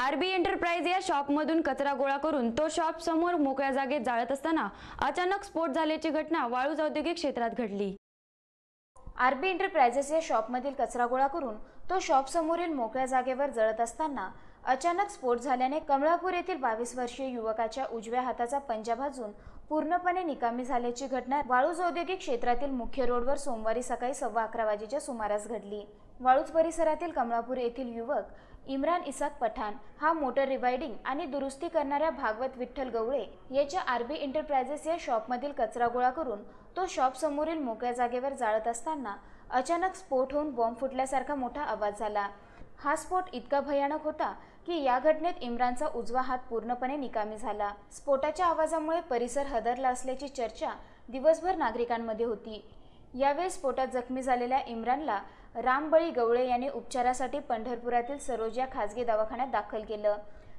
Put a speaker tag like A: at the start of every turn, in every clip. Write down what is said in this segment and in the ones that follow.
A: RB enterprise या शॉपमधून कचरा गोळा करून तो शॉप समोर मोकळ्या जागेत जाळत असताना अचानक स्फोट झाल्याची घटना वाळूज औद्योगिक क्षेत्रात घडली.
B: आरबी एंटरप्राइजेस या शॉपमधील कचरा गोळा करून तो शॉप समोरील मोकळ्या जागेवर जळत असताना अचानक स्फोट झाल्याने कमळापूर येथील बावीस वर्षीय युवकाच्या उजव्या हाताचा पंजा भाजून पूर्णपणे निकामी झाल्याची घटना वाळूज औद्योगिक क्षेत्रातील मुख्य रोडवर सोमवारी सकाळी सव्वा अकरा वाजेच्या सुमारास घडली. वाळूज परिसरातील कमळापूर येथील युवक इम्रान इसाक पठाण हा मोटर रिवायडिंग आणि दुरुस्ती करणाऱ्या भागवत विठ्ठल गवळे याच्या आरबी एंटरप्राइजेस या शॉपमधील कचरा गोळा करून तो शॉप समोरील मोकळ्या जागेवर जाळत असताना अचानक स्फोट होऊन बॉम्ब फुटल्यासारखा मोठा आवाज झाला. हा स्फोट इतका भयानक होता की या घटनेत इम्रानचा उजवा हात पूर्णपणे निकामी झाला. स्फोटाच्या आवाजामुळे परिसर हदरला असल्याची चर्चा दिवसभर नागरिकांमध्ये होती. यावेळी स्फोटात जखमी झालेल्या इम्रानला रामबळी गवळे यांनी उपचारासाठी पंढरपुरातील सरोज या खाजगी दवाखान्यात दाखल केलं.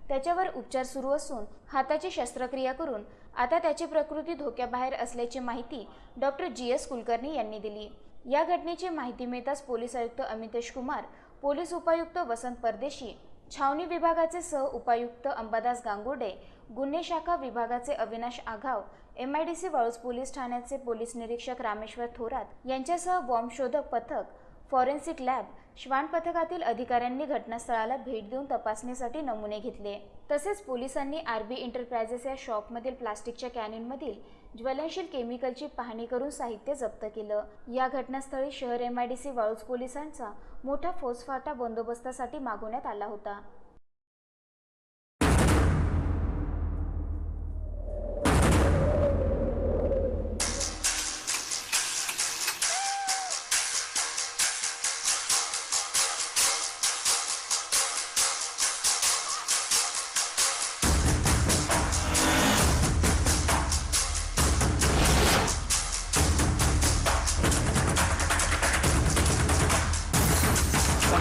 B: त्याच्यावर उपचार सुरू असून हाताची शस्त्रक्रिया करून आता त्याची प्रकृती धोक्याबाहेर असल्याची माहिती डॉक्टर जी एस कुलकर्णी यांनी दिली. या घटनेची माहिती मिळताच पोलीस आयुक्त अमितेश कुमार पोलीस उपायुक्त वसंत परदेशी छावणी विभागाचे सह उपायुक्त अंबादास गांगुर्डे गुन्हे शाखा विभागाचे Avinash Aghav M I D C Waluj police ठाण्याचे पोलीस निरीक्षक रामेश्वर थोरात यांच्यासह बॉम्ब शोधक पथक फॉरेन्सिक लॅब श्वान पथकातील अधिकाऱ्यांनी घटनास्थळाला भेट देऊन तपासणीसाठी नमुने घेतले. तसेच पोलिसांनी आरबी एंटरप्रायझेस या शॉपमधील प्लास्टिकच्या कॅनिनमधील ज्वलनशील केमिकलची पाहणी करून साहित्य जप्त केलं. या घटनास्थळी शहर M I D C Waluj पोलिसांचा मोठा फौजफाटा बंदोबस्तासाठी मागवण्यात आला होता.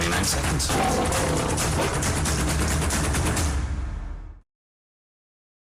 C: 29 seconds.